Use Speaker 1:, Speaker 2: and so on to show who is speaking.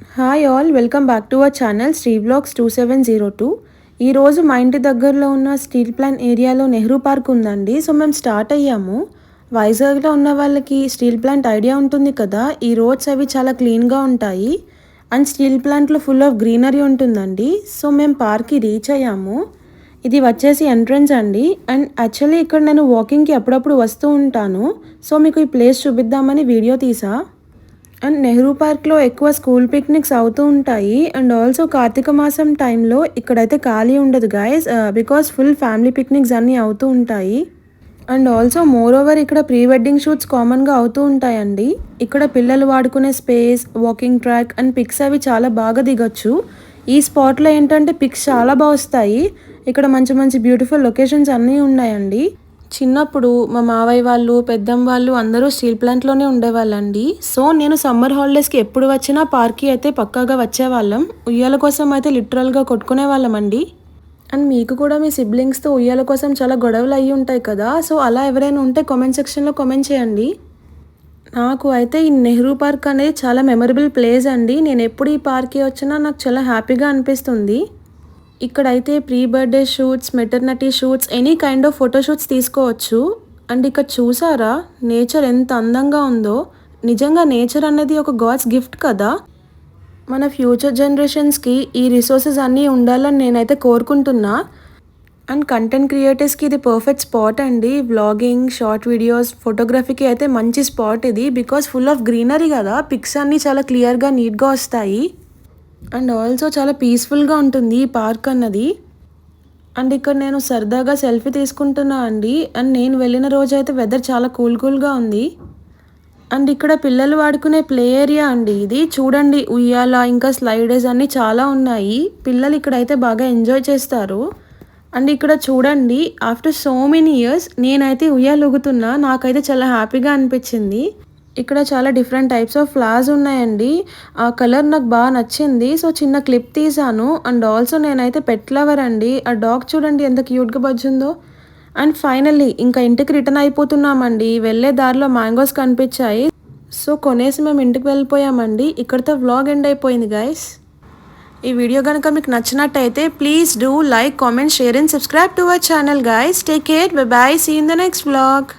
Speaker 1: Hi all welcome back to our channel Sri blogs two seven zero two ఈరోజు మా ఇంటి దగ్గరలో ఉన్న స్టీల్ ప్లాంట్ ఏరియాలో నెహ్రూ పార్క్ ఉందండి. సో మేము స్టార్ట్ అయ్యాము. వైజాగ్లో ఉన్న వాళ్ళకి స్టీల్ ప్లాంట్ ఐడియా ఉంటుంది కదా. ఈ రోడ్స్ అవి చాలా క్లీన్గా ఉంటాయి. అండ్ స్టీల్ ప్లాంట్లో ఫుల్ ఆఫ్ గ్రీనరీ ఉంటుందండి. సో మేము పార్క్కి రీచ్ అయ్యాము. ఇది వచ్చేసి ఎంట్రన్స్ అండి. అండ్ యాక్చువల్లీ ఇక్కడ నేను వాకింగ్కి అప్పుడప్పుడు వస్తూ ఉంటాను. సో మీకు ఈ ప్లేస్ చూపిద్దామని వీడియో తీసా. అండ్ నెహ్రూ పార్క్లో ఎక్కువ స్కూల్ పిక్నిక్స్ అవుతూ ఉంటాయి. అండ్ ఆల్సో కార్తీక మాసం టైంలో ఇక్కడైతే ఖాళీ ఉండదు guys because full family picnics అన్నీ అవుతూ ఉంటాయి. అండ్ ఆల్సో మోర్ ఓవర్ ఇక్కడ ప్రీ వెడ్డింగ్ షూట్స్ కామన్గా అవుతూ ఉంటాయండి. ఇక్కడ పిల్లలు వాడుకునే space walking track and pics అవి చాలా బాగా దిగొచ్చు. ఈ స్పాట్లో ఏంటంటే పిక్స్ చాలా బాగా వస్తాయి. ఇక్కడ మంచి మంచి బ్యూటిఫుల్ లొకేషన్స్ అన్నీ ఉన్నాయండి. చిన్నప్పుడు మా మావయ్య వాళ్ళు పెద్దమ్మ వాళ్ళు అందరూ స్టీల్ ప్లాంట్లోనే ఉండేవాళ్ళండి. సో నేను సమ్మర్ హాలిడేస్కి ఎప్పుడు వచ్చినా పార్క్కి అయితే పక్కాగా వచ్చేవాళ్ళం. ఉయ్యాల కోసం అయితే లిటరల్గా కొట్టుకునే వాళ్ళం అండి అండ్ మీకు కూడా మీ సిబ్లింగ్స్తో ఉయ్యాల కోసం చాలా గొడవలు అయ్యి ఉంటాయి కదా. సో అలా ఎవరైనా ఉంటే కామెంట్ సెక్షన్లో కామెంట్ చేయండి. నాకు అయితే ఈ నెహ్రూ పార్క్ అనేది చాలా మెమరబుల్ ప్లేస్ అండి. నేను ఎప్పుడు ఈ పార్క్కి వచ్చినా నాకు చాలా హ్యాపీగా అనిపిస్తుంది. ఇక్కడైతే pre birthday shoots maternity shoots any kind of photoshoots తీసుకోవచ్చు. అండ్ ఇక్కడ చూసారా నేచర్ ఎంత అందంగా ఉందో. నిజంగా నేచర్ అనేది ఒక గాడ్స్ గిఫ్ట్ కదా. మన ఫ్యూచర్ జనరేషన్స్కి ఈ రిసోర్సెస్ అన్నీ ఉండాలని నేనైతే కోరుకుంటున్నా. అండ్ కంటెంట్ క్రియేటర్స్కి ఇది పర్ఫెక్ట్ స్పాట్ అండి. వ్లాగింగ్ షార్ట్ వీడియోస్ ఫోటోగ్రఫీకి అయితే మంచి స్పాట్ ఇది. బికాస్ ఫుల్ ఆఫ్ గ్రీనరీ కదా. పిక్స్ అన్నీ చాలా క్లియర్గా నీట్గా వస్తాయి. అండ్ ఆల్సో చాలా పీస్ఫుల్గా ఉంటుంది ఈ పార్క్ అన్నది. అండ్ ఇక్కడ నేను సరదాగా సెల్ఫీ తీసుకుంటున్నా అండి. అండ్ నేను వెళ్ళిన రోజు అయితే వెదర్ చాలా కూల్ కూల్గా ఉంది. అండ్ ఇక్కడ పిల్లలు వాడుకునే ప్లే ఏరియా అండి ఇది. చూడండి ఉయ్యాల ఇంకా స్లైడర్స్ అన్నీ చాలా ఉన్నాయి. పిల్లలు ఇక్కడైతే బాగా ఎంజాయ్ చేస్తారు. అండ్ ఇక్కడ చూడండి ఆఫ్టర్ సో మెనీ ఇయర్స్ నేనైతే ఉయ్యాలు ఊగుతున్నా. నాకైతే చాలా హ్యాపీగా అనిపించింది. ఇక్కడ చాలా డిఫరెంట్ టైప్స్ ఆఫ్ ఫ్లవర్స్ ఉన్నాయండి. ఆ కలర్ నాకు బాగా నచ్చింది. సో చిన్న క్లిప్ తీసాను అండ్ ఆల్సో నేనైతే పెట్ లవర్ అండి. ఆ డాగ్ చూడండి ఎంత క్యూట్గా బజ్జుందో. అండ్ ఫైనల్లీ ఇంకా ఇంటికి రిటర్న్ అయిపోతున్నామండి. వెళ్ళే దారిలో మ్యాంగోస్ కనిపించాయి. సో కొనేసి మేము ఇంటికి వెళ్ళిపోయామండి. ఇక్కడితో వ్లాగ్ ఎండ్ అయిపోయింది గైస్ ఈ వీడియో కనుక మీకు నచ్చినట్టయితే please do like comment share and subscribe to our channel guys take care bye bye see in the next vlog